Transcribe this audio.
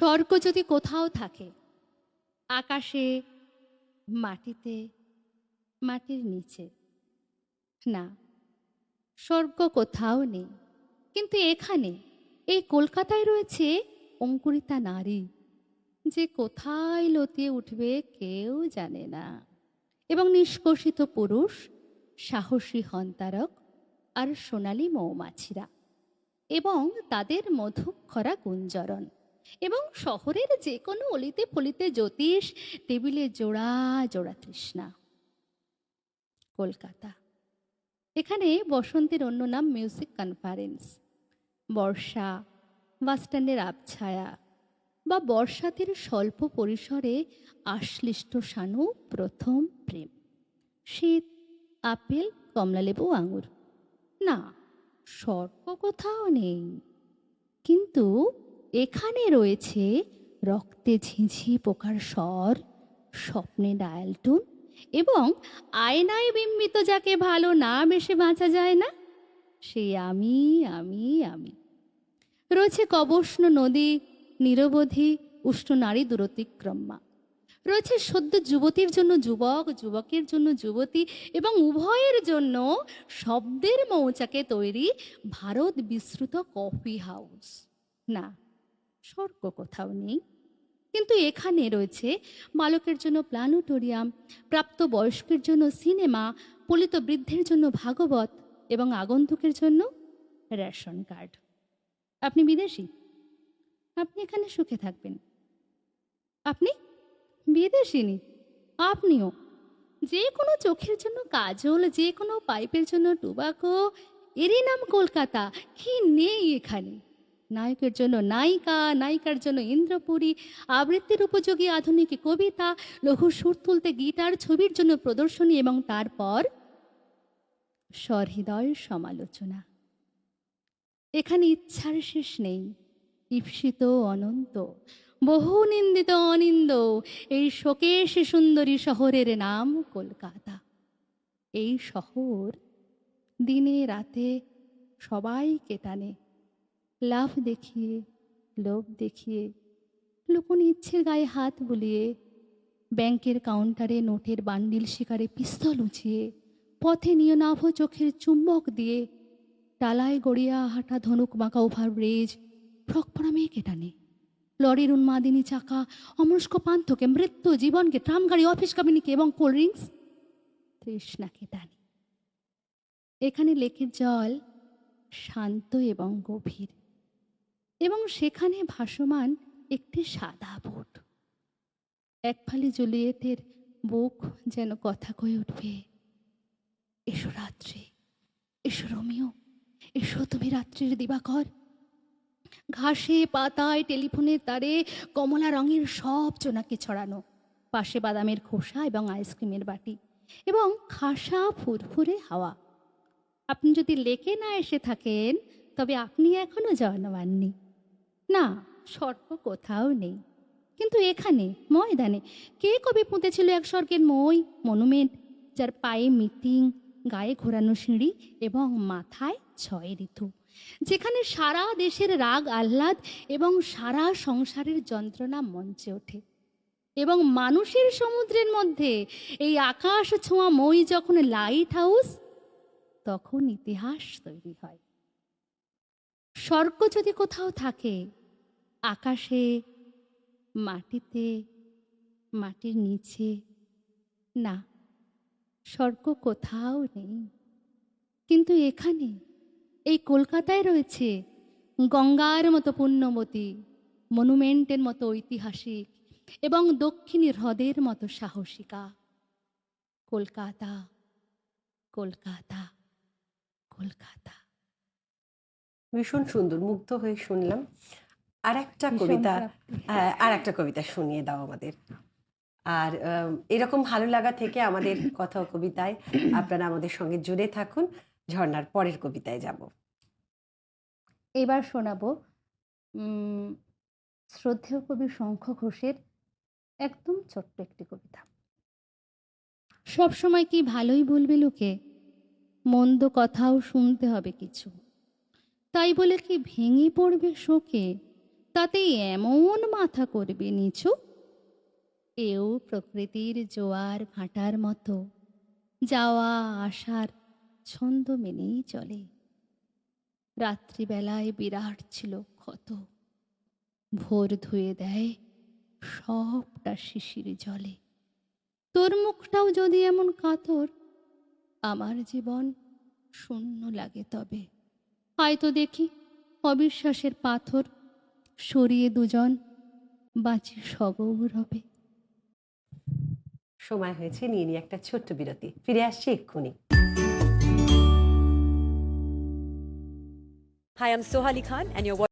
স্বর্গ যদি কোথাও থাকে, আকাশে, মাটিতে, মাটির নিচে। না, স্বর্গ কোথাও নেই। কিন্তু এখানে, এই কলকাতায় রয়েছে অঙ্কুরিতা নারী, যে কোথায় লতিয়ে উঠবে কেউ জানে না। এবং নিষ্কষিত পুরুষ, সাহসী হন্তারক আর সোনালী মৌমাছিরা। এবং তাদের মধুক্ষরা গুঞ্জরণ। এবং শহরের যে কোনো অলিতে ফলিতে জ্যোতিষ, টেবিলে জোড়া জোড়া তৃষ্ণা। কলকাতা। এখানে বসন্তের অন্য নাম মিউজিক কনফারেন্স। বর্ষা বাসস্ট্যান্ডের আবছায়া বা বর্ষাতের স্বল্প পরিসরে আশ্লিষ্ট সানু প্রথম প্রেম। শীত, আপেল, কমলালেবু, আঙুর। না স্বর্গ কোথাও নেই। কিন্তু এখানে রয়েছে রক্তে ঝিঝি পোকার স্বর, স্বপ্নে ডায়াল টোন এবং আয়নায় বিম্বিত যাকে ভালো না বেশি বাঁচা যায় না, সে আমি আমি আমি। রয়েছে কবষ্ণ নদী, নিরবধি, উষ্ণ নারী দূরতিক্রমা রয়েছে সদ্য যুবতীর জন্য যুবক, যুবকের জন্য যুবতী এবং উভয়ের জন্য শব্দের মৌচাকে তৈরি ভারত বিস্তৃত কফি হাউস। না স্বর্গ কোথাও নেই। কিন্তু এখানে রয়েছে বালকের জন্য প্ল্যানেটোরিয়াম প্রাপ্ত বয়স্কের জন্য সিনেমা, পলিত বৃদ্ধের জন্য ভাগবত এবং আগন্তুকের জন্য রেশন কার্ড। আপনি বিদেশি? আপনি এখানে সুখে থাকবেন। আপনি? বিদেশিনী? আপনিও? যে কোনো চোখের জন্য কাজল, যে কোনো পাইপের জন্য টুবাকো, এরই নাম কলকাতা। কি নেই এখানে? নায়কের জন্য নায়িকা নায়িকার জন্য ইন্দ্রপুরী আবৃত্তির উপযোগী আধুনিক কবিতা লঘু সুর তুলতে গিটার ছবির জন্য প্রদর্শনী এবং তারপর সহৃদয় সমালোচনা এখানে ইচ্ছার শেষ নেই ঈপ্সিত অনন্ত বহু নিন্দিত অনিন্দ এই শোকেশ সুন্দরী শহরের নাম কলকাতা এই শহর দিনে রাতে সবাইকে টানে লাভ দেখিয়ে, লোভ দেখিয়ে, লুকোন ইচ্ছের গায়ে হাত বুলিয়ে, ব্যাংকের কাউন্টারে নোটের বান্ডিল শিকারে পিস্তল উঁচিয়ে, পথে নিয়ে নাভ চোখের চুম্বক দিয়ে, টালায় গড়িয়া হাঁটা ধনুক বাঁকা ওভার ব্রিজ, ফ্রক পরা মেয়েকে টানে। লরির উন্মাদিনী চাকা অমস্ক পান্থকে, মৃত্যু জীবনকে ট্রাম গাড়ি অফিস কামিনীকে এবং কোল্ড ড্রিঙ্কস তৃষ্ণাকে টানে। এখানে লেকের জল শান্ত এবং গভীর। এবং সেখানে ভাসমান একটি সাদা বোট। এক ফালি জুলিয়েটের বুক যেন কথা কয়ে উঠবে, এসো রাত্রি, এসো রোমিও, এসো তুমি রাত্রির দিবাকর। ঘাসে, পাতায়, টেলিফোনের তারে, কমলা রঙের সব চোনাকে ছড়ানো, পাশে বাদামের খোসা এবং আইসক্রিমের বাটি এবং খাসা ফুরফুরে হাওয়া। আপনি যদি লেকে না এসে থাকেন, তবে আপনি এখনও জন্মাননি না স্বর্গ কোথাও নেই। কিন্তু এখানে, ময়দানে, কে কবে পুঁতেছিল এক স্বর্গের মই মনুমেন্ট যার পায়ে মিটিং গায়ে ঘোরানো সিঁড়ি এবং মাথায় ছয় ঋতু? যেখানে সারা দেশের রাগ, আহ্লাদ এবং সারা সংসারের যন্ত্রণা মঞ্চে ওঠে। এবং মানুষের সমুদ্রের মধ্যে এই আকাশ ছোঁয়া মই যখন লাইট হাউস তখন ইতিহাস তৈরি হয়। স্বর্গ যদি কোথাও থাকে আকাশে, মাটিতে, মাটির নিচে। না, স্বর্গ কোথাও নেই। কিন্তু এখানে, এই কলকাতায় রয়েছে গঙ্গার মতো পুণ্যবতী মনুমেন্টের মতো ঐতিহাসিক এবং দক্ষিণী হ্রদের মতো সাহসিকা। কলকাতা কলকাতা কলকাতা। ভীষণ সুন্দর, মুগ্ধ হয়ে শুনলাম। আর একটা কবিতা আর একটা কবিতা শুনিয়ে দাও আমাদের। আর এরকম ভালো লাগা থেকে আমাদের কথা কবিতায় আপনারা আমাদের সঙ্গে জুড়ে থাকুন। ঝর্ণার পরের কবিতায় যাব। এবার শোনাবো শ্রদ্ধেয় কবি শঙ্খ ঘোষের একদম ছোট্ট একটি কবিতা। সব সময় কি ভালোই বলবে লোকে? মন্দ কথাও শুনতে হবে কিছু। তাই বলে কি ভেঙে পড়বে শোকে? তাতে এমন মাথা করবে নিচু? এও প্রকৃতির জোয়ার ভাটার মতো, যাওয়া আসার ছন্দ মেনেই চলে। রাত্রিবেলায় বিরাট ছিল ক্ষত। ভোর ধুয়ে দেয় সবটা শিশির জলে। তোর মুখটাও যদি এমন কাতর, আমার জীবন শূন্য লাগে তবে। হয়তো দেখি, অবিশ্বাসের পাথর সরিয়ে দুজন বাঁচি সগৌরবে সময় হয়েছে নিয়ে নিয়ে একটা ছোট্ট বিরতি ফিরে আসছি এক্ষুনি Hi, I'm Sohali Khan, and you're watching.